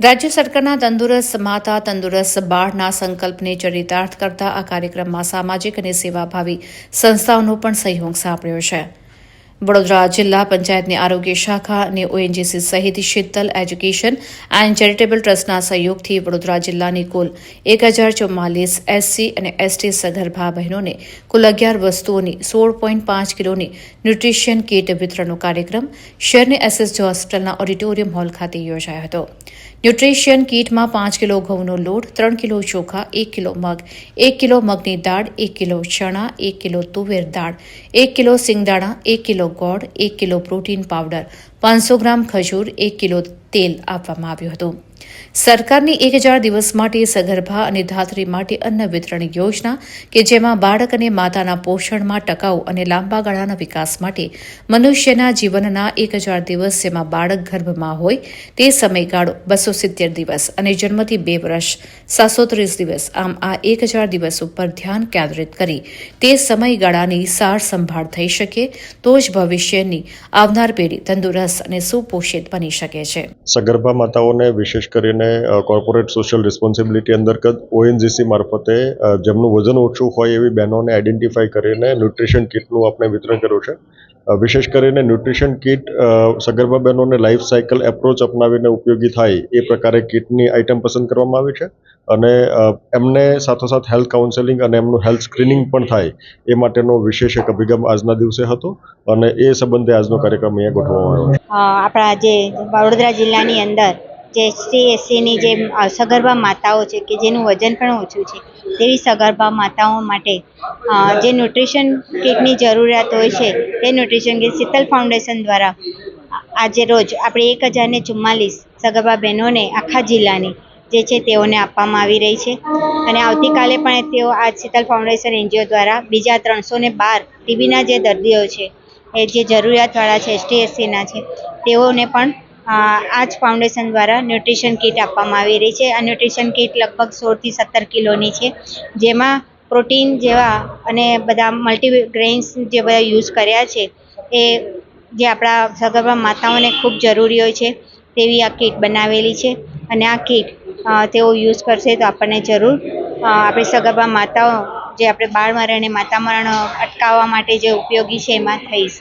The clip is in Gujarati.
રાજ્ય સરકારના તંદુરસ્ત માતા, તંદુરસ્ત બાળના સંકલ્પને ચરિતાર્થ કરતા આ કાર્યક્રમમાં સામાજિક અને સેવાભાવી સંસ્થાઓનો પણ સહયોગ સાંપડ્યો છે. વડોદરા જિલ્લા પંચાયતની આરોગ્ય શાખા અને ઓએનજીસી સહિત શીતલ એજ્યુકેશન એન્ડ ચેરિટેબલ ટ્રસ્ટના સહયોગથી વડોદરા જિલ્લાની કુલ એક હજાર ચુમ્માલીસ એસસી અને એસટી સગર્ભા બહેનોને કુલ અગિયાર વસ્તુઓની સોળ પોઈન્ટ પાંચ કિલોની ન્યુટ્રિશિયન કીટ વિતરણનો કાર્યક્રમ શહેરની એસએસજી હોસ્પિટલના ઓડિટોરિયમ હોલ ખાતે યોજાયો હતો. ન્યુટ્રિશિયન કીટમાં પાંચ કિલો ઘઉંનો લોટ, ત્રણ કિલો ચોખા, એક કિલો મગ, એક કિલો મગની દાળ, એક કિલો ચણા, એક કિલો તુવેર દાળ, એક કિલો સિંગદાણા, એક કિલો ગોળ એક કિલો પ્રોટીન પાવડર. પાંચસો ગ્રામ ખજૂર, એક કિલો તેલ આપવામાં આવ્યું હતું. સરકારની એક હજાર દિવસ માટે સગર્ભા અને ધાત્રી માટે અન્ન વિતરણ યોજના કે જેમાં બાળક અને માતાના પોષણમાં ટકાઉ અને લાંબા ગાળાના વિકાસ માટે મનુષ્યના જીવનના એક હજાર દિવસ જેમાં બાળક ગર્ભમાં હોય તે સમયગાળો બસો સિત્તેર દિવસ અને જન્મથી બે વર્ષ, સાતસો ત્રીસ દિવસ. આમ આ એક હજાર દિવસ ઉપર ધ્યાન કેન્દ્રિત કરી તે સમયગાળાની સાર સંભાળ થઈ શકે તો જ ભવિષ્યની આવનાર પેઢી તંદુરસ્ત અને સુપોષિત બની શકે છે. સગર્ભા માતાઓને વિશેષ કરીને કોર્પોરેટ સોશિયલ રિસ્પોન્સિબિલિટી અંતર્ગત ઓએનજીસી મારફતે જેમનું વજન ઓછું હોય એવી બહેનોને આઈડેન્ટિફાઈ કરીને ન્યુટ્રિશન કિટનું આપણે વિતરણ કર્યું છે. વિશેષ કરીને ન્યુટ્રિશન કીટ સગર્ભા બહેનોને લાઈફ સાયકલ એપ્રોચ અપનાવીને ઉપયોગી થાય એ પ્રકારે કીટની આઇટમ પસંદ કરવામાં આવી છે. અને એમને સાથોસાથ હેલ્થ કાઉન્સેલિંગ અને એમનું હેલ્થ સ્ક્રીનિંગ પણ થાય એ માટેનો વિશેષ એક અભિગમ આજના દિવસે હતો અને એ સંબંધે આજનો કાર્યક્રમ અહીંયા ગોઠવવામાં આવ્યો છે. આપણા જે વડોદરા જિલ્લાની અંદર જે એસસી એસસીની જે સગર્ભા માતાઓ છે કે જેનું વજન પણ ઓછું છે, તેવી સગર્ભા માતાઓ માટે જે ન્યુટ્રિશન કીટની જરૂરિયાત હોય છે, તે ન્યુટ્રિશન કીટ શીતલ ફાઉન્ડેશન દ્વારા આજે રોજ આપણે એક હજારને ચુમ્માલીસ સગર્ભા બહેનોને આખા જિલ્લાની, જે છે તેઓને આપવામાં આવી રહી છે. અને આવતીકાલે પણ તેઓ આ શીતલ ફાઉન્ડેશન એનજીઓ દ્વારા બીજા ત્રણસો ને બાર ટીબીના જે દર્દીઓ છે, એ જે જરૂરિયાતવાળા છે એસટી એસસીના છે, તેઓને પણ આ જ ફાઉન્ડેશન દ્વારા ન્યુટ્રિશન કીટ આપવામાં આવી રહી છે. આ ન્યુટ્રિશન કીટ લગભગ સોળથી સત્તર કિલોની છે. જેમાં પ્રોટીન જેવા અને બધા મલ્ટીગ્રેન્સ જે બધા યુઝ કર્યા છે, એ જે આપણા સગર્ભા માતાઓને ખૂબ જરૂરી હોય છે, તેવી આ કીટ બનાવેલી છે. અને આ કીટ તેઓ યુઝ કરશે તો આપણને જરૂર આપણી સગર્ભા માતાઓ જે આપણે બાળ મરણ અને માતા મરણ અટકાવવા માટે જે ઉપયોગી છે એમાં થઈ શકે.